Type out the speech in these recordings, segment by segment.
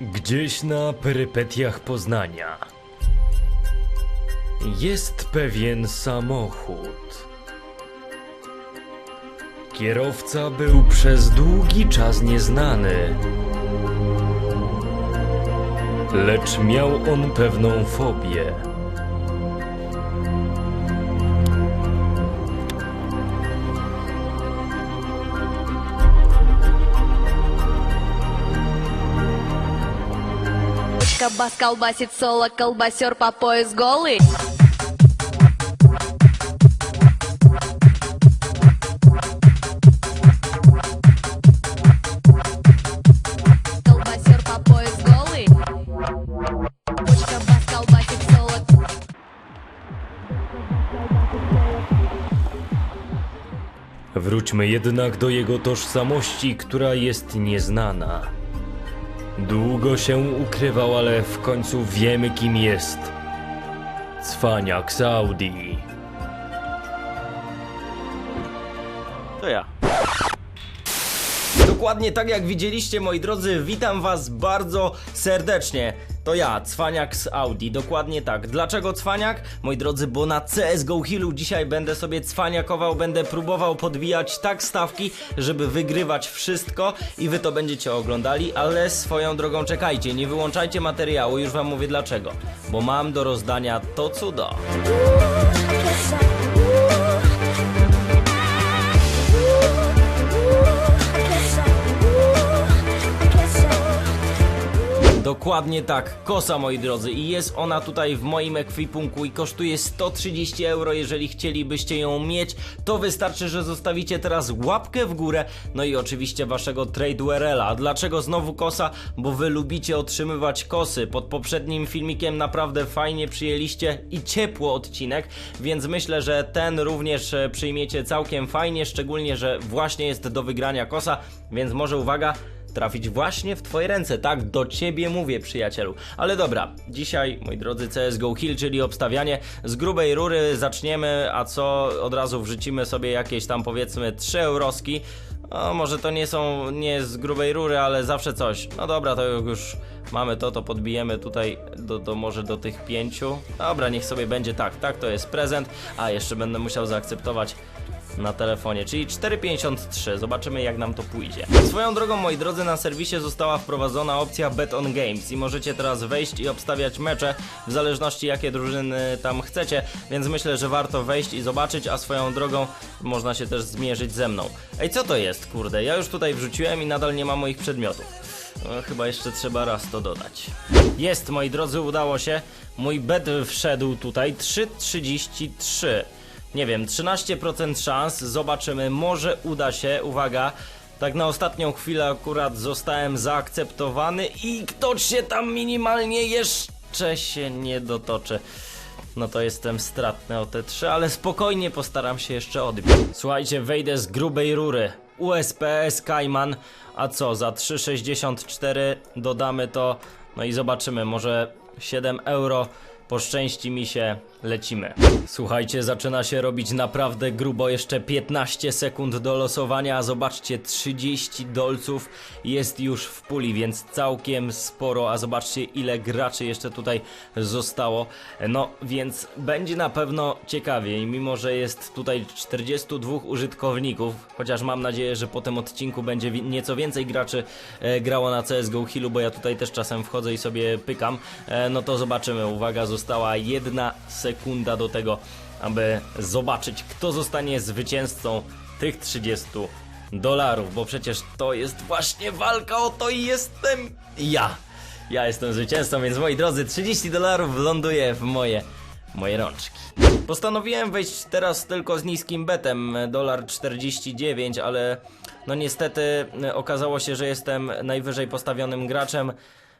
Gdzieś na perypetiach Poznania jest pewien samochód. Kierowca był przez długi czas nieznany. Lecz miał on pewną fobię. Кабас колбасит соло, колбасер по пояс голый. Колбасер по пояс голый. Бочка бас колбасит соло. Wróćmy jednak do jego tożsamości, która jest nieznana. Długo się ukrywał, ale w końcu wiemy kim jest. Cwaniak z Audi. To ja. Dokładnie tak jak widzieliście moi drodzy, witam was bardzo serdecznie. To ja, Cwaniak z Audi, dokładnie tak. Dlaczego Cwaniak? Moi drodzy, bo na CSGO Hillu dzisiaj będę sobie cwaniakował, będę próbował podbijać tak stawki, żeby wygrywać wszystko i wy to będziecie oglądali, ale swoją drogą czekajcie, nie wyłączajcie materiału, już wam mówię dlaczego. Bo mam do rozdania to cudo. Dokładnie tak, kosa moi drodzy. I jest ona tutaj w moim ekwipunku i kosztuje 130 euro, jeżeli chcielibyście ją mieć, to wystarczy, że zostawicie teraz łapkę w górę, no i oczywiście waszego trade URL-a. Dlaczego znowu kosa? Bo wy lubicie otrzymywać kosy, pod poprzednim filmikiem naprawdę fajnie przyjęliście i ciepło odcinek, więc myślę, że ten również e, przyjmiecie całkiem fajnie, szczególnie, że właśnie jest do wygrania kosa, więc może uwaga, trafić właśnie w twoje ręce. Tak, do ciebie mówię, przyjacielu. Ale dobra, dzisiaj, moi drodzy, CSGO Hill, czyli obstawianie z grubej rury zaczniemy, a co od razu wrzucimy sobie jakieś tam powiedzmy 3 euroski. O, może to nie są, nie z grubej rury, ale zawsze coś. No dobra, to już mamy to, to podbijemy tutaj do, do może do tych pięciu. Dobra, niech sobie będzie tak, tak, to jest prezent, a jeszcze będę musiał zaakceptować na telefonie, czyli 4,53. Zobaczymy jak nam to pójdzie. Swoją drogą, moi drodzy, na serwisie została wprowadzona opcja Bet on Games i możecie teraz wejść i obstawiać mecze w zależności jakie drużyny tam chcecie, więc myślę, że warto wejść i zobaczyć, a swoją drogą można się też zmierzyć ze mną. Ej, co to jest, kurde? Ja już tutaj wrzuciłem i nadal nie ma moich przedmiotów. No, chyba jeszcze trzeba raz to dodać. Jest, moi drodzy, udało się. Mój bet wszedł tutaj 3,33. Nie wiem, 13% szans, zobaczymy, może uda się, uwaga. Tak na ostatnią chwilę akurat zostałem zaakceptowany i ktoś się tam minimalnie jeszcze się nie dotoczy. No to jestem stratny o te trzy, ale spokojnie postaram się jeszcze odbić. Słuchajcie, wejdę z grubej rury. USPS Kajman, a co, za 3,64 dodamy to, no i zobaczymy, może 7 euro poszczęści mi się, lecimy. Słuchajcie, zaczyna się robić naprawdę grubo, jeszcze 15 sekund do losowania, a zobaczcie, 30 dolców jest już w puli, więc całkiem sporo, a zobaczcie ile graczy jeszcze tutaj zostało. No, więc będzie na pewno ciekawie i mimo, że jest tutaj 42 użytkowników, chociaż mam nadzieję, że po tym odcinku będzie nieco więcej graczy e, grało na CSGO Hillu, bo ja tutaj też czasem wchodzę i sobie pykam, e, no to zobaczymy. Uwaga, została jedna sekunda do tego, aby zobaczyć, kto zostanie zwycięzcą tych 30 dolarów, bo przecież to jest właśnie walka o to i jestem ja. Ja jestem zwycięzcą, więc moi drodzy, 30 dolarów ląduje w moje, moje rączki. Postanowiłem wejść teraz tylko z niskim betem, dolar 49, ale no niestety okazało się, że jestem najwyżej postawionym graczem.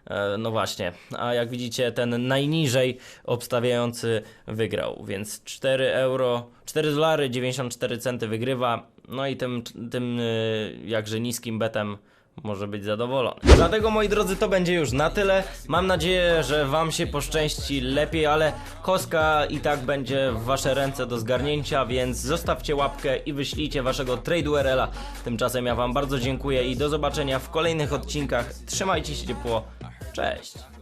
E, No właśnie, a jak widzicie, ten najniżej obstawiający wygrał, więc 4 euro, 4 dolary 94 centy wygrywa, no i tym, tym y, jakże niskim betem może być zadowolony. Dlatego moi drodzy to będzie już na tyle. Mam nadzieję, że wam się poszczęści lepiej, ale koska i tak będzie w wasze ręce do zgarnięcia, więc zostawcie łapkę i wyślijcie waszego trade URL-a. Tymczasem ja wam bardzo dziękuję i do zobaczenia w kolejnych odcinkach. Trzymajcie się ciepło. Cześć!